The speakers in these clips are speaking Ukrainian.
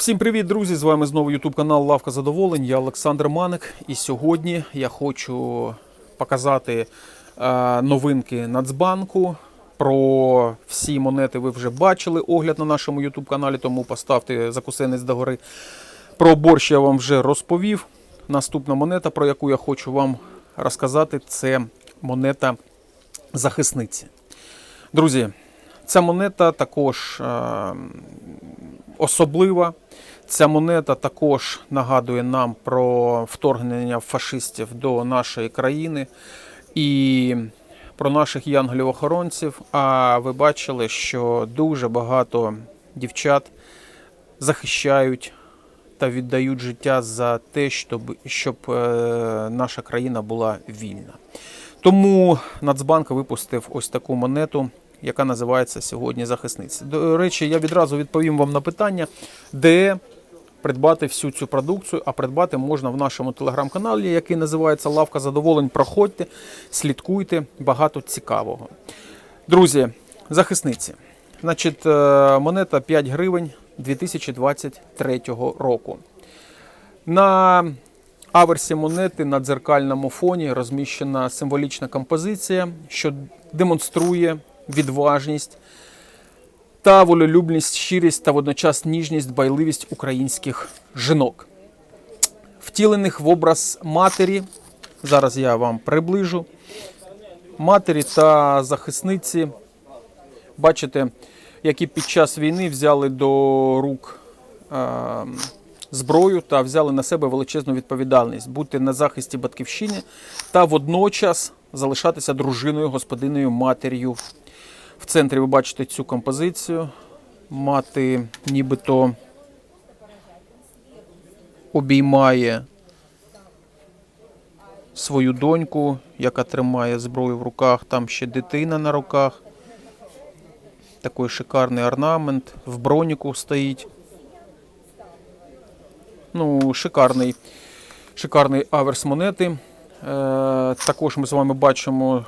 Всім привіт, друзі! З вами знову YouTube канал Лавка Задоволень. Я Олександр Маник. І сьогодні я хочу показати е, новинки Нацбанку. Про всі монети ви вже бачили огляд на нашому YouTube каналі, тому поставте закусенець догори. Про борщ я вам вже розповів. Наступна монета, про яку я хочу вам розказати, це монета захисниці. Друзі, ця монета також е, особлива. Ця монета також нагадує нам про вторгнення фашистів до нашої країни і про наших янголів-охоронців. А ви бачили, що дуже багато дівчат захищають та віддають життя за те, щоб, щоб е, наша країна була вільна. Тому Нацбанк випустив ось таку монету, яка називається сьогодні захисниця. До речі, я відразу відповім вам на питання, де придбати всю цю продукцію, а придбати можна в нашому телеграм-каналі, який називається Лавка Задоволень. Проходьте, слідкуйте, багато цікавого. Друзі, захисниці. Значить, е, монета 5 гривень 2023 року. На аверсі монети на дзеркальному фоні розміщена символічна композиція, що демонструє відважність та волелюбність, щирість та водночас ніжність, байливість українських жінок, втілених в образ матері. Зараз я вам приближу. Матері та захисниці. Бачите, які під час війни взяли до рук е, зброю та взяли на себе величезну відповідальність бути на захисті батьківщини та водночас залишатися дружиною, господиною, матір'ю. В центрі ви бачите цю композицію. Мати нібито обіймає свою доньку, яка тримає зброю в руках. Там ще дитина на руках. Такий шикарний орнамент. В броніку стоїть. Ну, шикарний, шикарний аверс монети. Е, також ми з вами бачимо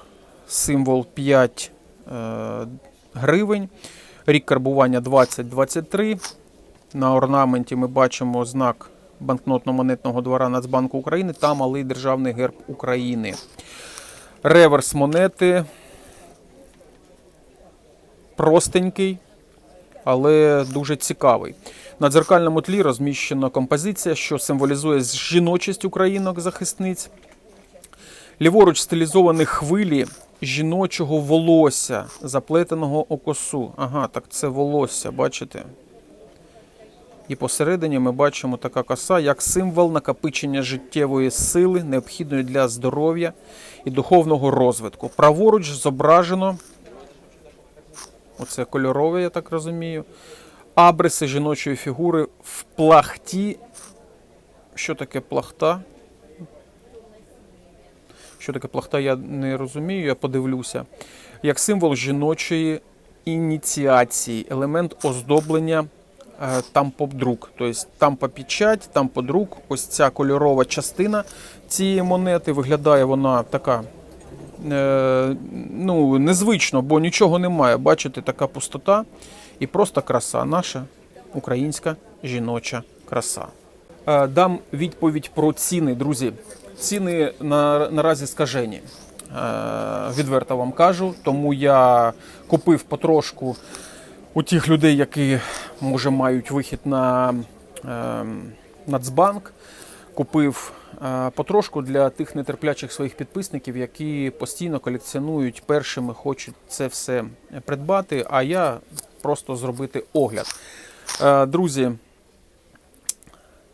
символ 5 е, гривень. Рік карбування 2023. На орнаменті ми бачимо знак банкнотно-монетного двора Нацбанку України та малий державний герб України. Реверс монети простенький, але дуже цікавий. На дзеркальному тлі розміщена композиція, що символізує жіночість українок-захисниць. Ліворуч стилізовані хвилі жіночого волосся, заплетеного у косу. Ага, так це волосся, бачите? І посередині ми бачимо така коса як символ накопичення життєвої сили, необхідної для здоров'я і духовного розвитку. Праворуч зображено, оце кольорове, я так розумію, абриси жіночої фігури в плахті. Що таке плахта? Що таке плахта, я не розумію, я подивлюся. Як символ жіночої ініціації, елемент оздоблення е, тамподрук. Тобто тампопечать, тамподрук. Ось ця кольорова частина цієї монети. Виглядає вона така е, ну, незвично, бо нічого немає. Бачите, така пустота і просто краса. Наша українська жіноча краса. Е, Дам відповідь про ціни, друзі. Ціни на, наразі скажені. Е, Відверто вам кажу, тому я купив потрошку у тих людей, які може мають вихід на е, Нацбанк. Купив е, потрошку для тих нетерплячих своїх підписників, які постійно колекціонують першими, хочуть це все придбати. А я просто зробити огляд. Е, Друзі,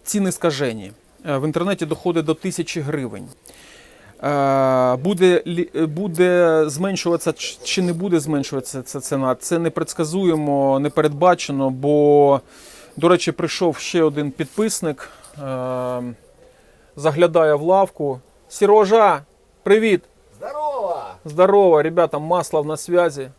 ціни скажені. Е, В інтернеті доходить до тисячі гривень. Е, Буде, буде зменшуватися чи не буде зменшуватися ця ціна? Це не предсказуємо, не передбачено, бо, до речі, прийшов ще один підписник, е, заглядає в лавку. Сережа, привіт! Здорово! Здорово, ребята, масло на зв'язі.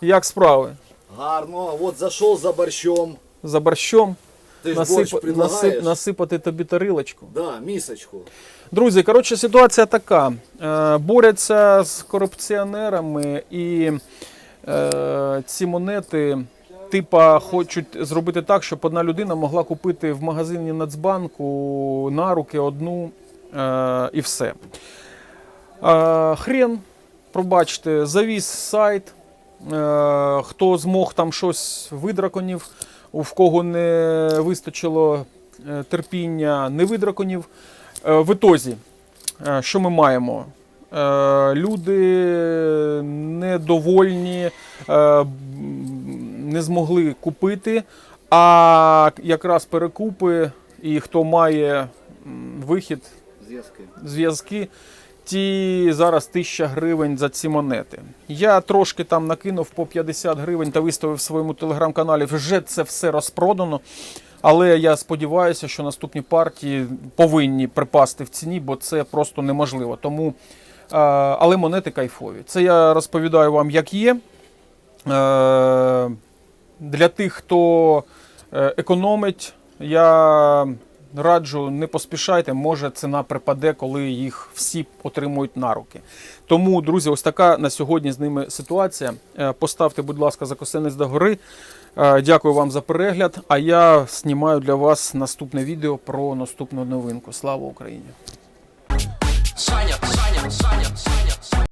Як справи? Гарно, от зайшов за борщом. За борщом Ти ж борщ насип, предлагаєш? насип, насипати тобі тарілочку. Да, місочку. Друзі, коротше, ситуація така. Е, борються з корупціонерами і е, ці монети типа хочуть зробити так, щоб одна людина могла купити в магазині Нацбанку на руки одну е, і все. Е, хрен, пробачте, завіз сайт. Е, хто змог там щось видраконів, в кого не вистачило е, терпіння, не видраконів. Е, в ітозі, е, що ми маємо? Люди недовольні, не змогли купити, а якраз перекупи і хто має вихід, Зв'язки. ті зараз 1000 гривень за ці монети. Я трошки там накинув по 50 гривень та виставив в своєму телеграм-каналі. Вже це все розпродано. Але я сподіваюся, що наступні партії повинні припасти в ціні, бо це просто неможливо. Тому, але монети кайфові. Це я розповідаю вам, як є. Для тих, хто е, економить, я раджу, не поспішайте, може ціна припаде, коли їх всі отримують на руки. Тому, друзі, ось така на сьогодні з ними ситуація. Е, Поставте, будь ласка, закосенець до гори. Е, Дякую вам за перегляд. А я знімаю для вас наступне відео про наступну новинку. Слава Україні! Саня, Саня, Саня, Саня.